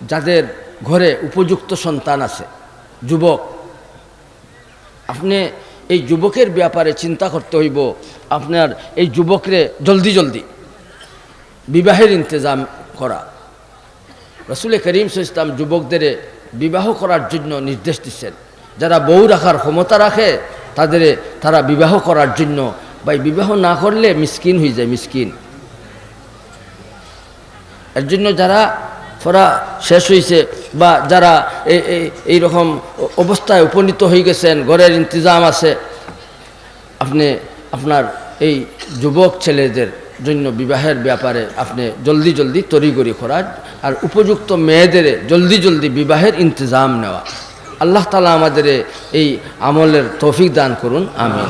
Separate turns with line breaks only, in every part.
যাদের ঘরে উপযুক্ত সন্তান আছে, যুবক। আপনি এই যুবকের ব্যাপারে চিন্তা করতে হইব, আপনার এই যুবকরে জলদি জলদি বিবাহের ইন্তজাম করা। রসুল করিম ইসলাম যুবকদের বিবাহ করার জন্য নির্দেশ দিচ্ছেন। যারা বউ রাখার ক্ষমতা রাখে, তাদের তারা বিবাহ করার জন্য বা বিবাহ না করলে মিসকিন হয়ে যায়, মিসকিন। এর জন্য যারা পড়া শেষ হয়েছে বা যারা এই- এই- এইরকম অবস্থায় উপনীত হয়ে গেছেন, ঘরের ইন্তজাম আছে, আপনি আপনার এই যুবক ছেলেদের জন্য বিবাহের ব্যাপারে আপনি জলদি জলদি তড়িগড়ি করা আর উপযুক্ত মেয়েদের জলদি জলদি বিবাহের ইন্তজাম নেওয়া। আল্লাহ তালা আমাদের এই আমলের তৌফিক দান করুন, আমিন।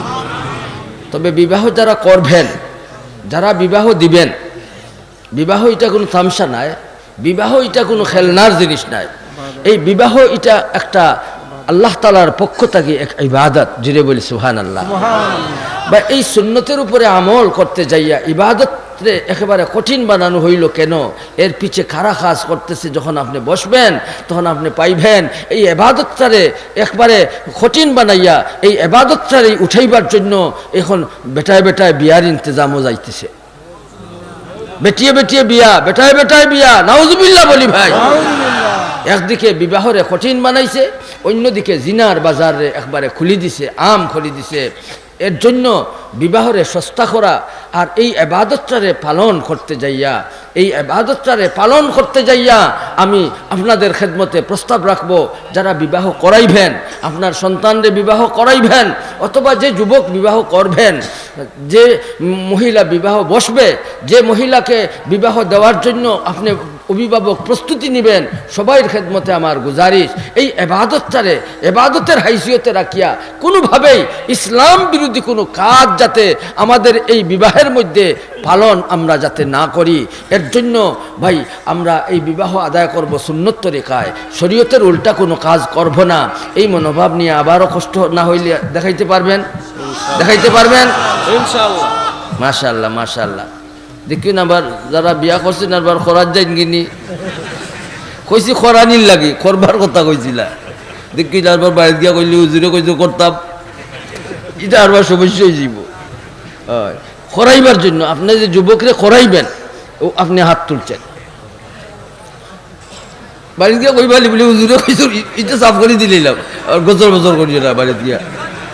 তবে বিবাহ যারা করবেন, যারা বিবাহ দিবেন, বিবাহ এটা কোনো তামসা নাই বিবাহ এটা কোনো খেলনার জিনিস নাই। এই বিবাহ এটা একটা আল্লাহ তালার পক্ষ থেকে এক ইবাদত জিরে বলি সুহান আল্লাহ বা এই সুন্নতের উপরে আমল করতে যাইয়া ইবাদত একেবারে কঠিন বানানো হইল কেন? এর পিছে খারা খাস করতেছে যখন আপনি বসবেন তখন আপনি পাইবেন। এই এবাদতটারে একবারে কঠিন বানাইয়া এই এবাদতটারে উঠাইবার জন্য এখন বেটায় বেটায় বিয়ার ইন্তজামও যাইতেছে। বেটিয়ে বেটিয়ে বিয়া বেটায় বেটায় বিয়া নাউজুবিল্লা বলি ভাই। একদিকে বিবাহরে কঠিন বানাইছে অন্যদিকে জিনার বাজারে একবারে খুলি দিছে আম খুলি দিছে। এর জন্য বিবাহরে সস্তা করা আর এই আবাদতটারে পালন করতে যাইয়া, এই আবাদতটারে পালন করতে যাইয়া আমি আপনাদের খেদমতে প্রস্তাব রাখব, যারা বিবাহ করাইবেন, আপনার সন্তানরে বিবাহ করাইবেন, অথবা যে যুবক বিবাহ করবেন, যে মহিলা বিবাহ বসবে, যে মহিলাকে বিবাহ দেওয়ার জন্য আপনি অভিভাবক প্রস্তুতি নেবেন সবাইয়ের খেদমতে আমার গুজারিশ। এই এবাদতটারে এবাদতের হাইসিয়তে রাখিয়া কোনোভাবেই ইসলাম বিরোধী কোনো কাজ যাতে আমাদের এই বিবাহের মধ্যে পালন আমরা যাতে না করি। এর জন্য ভাই আমরা এই বিবাহ আদায় করব সুন্নত রেখায় শরীয়তের উল্টা কোনো কাজ করব না। এই মনোভাব নিয়ে আবারও কষ্ট না হইলে দেখাইতে পারবেন? দেখাইতে পারবেন?
ইনশাআল্লাহ।
মাশাল্লাহ মাশাল্লাহ দেখুন আবার যারা বিয়া করছেন আবার খরার যাই গিনি। কইছি খরানির লাগে করবার কথা কইছিলা। দেখি আবার বাইরে গিয়া কইলে, উজুরে কইছে করতাম। এটা আবার সমস্যা হয়ে। যাব খরাইবার জন্য আপনি যে যুবকরে খরাইবেন, ও আপনি হাত তুলছেন। বাড়ি গিয়া কইবালি বলে, উজুরে কইছো ইটা সাফ করে দিলাম। আর গোচর বছর করিও না বাড়ি দিয়া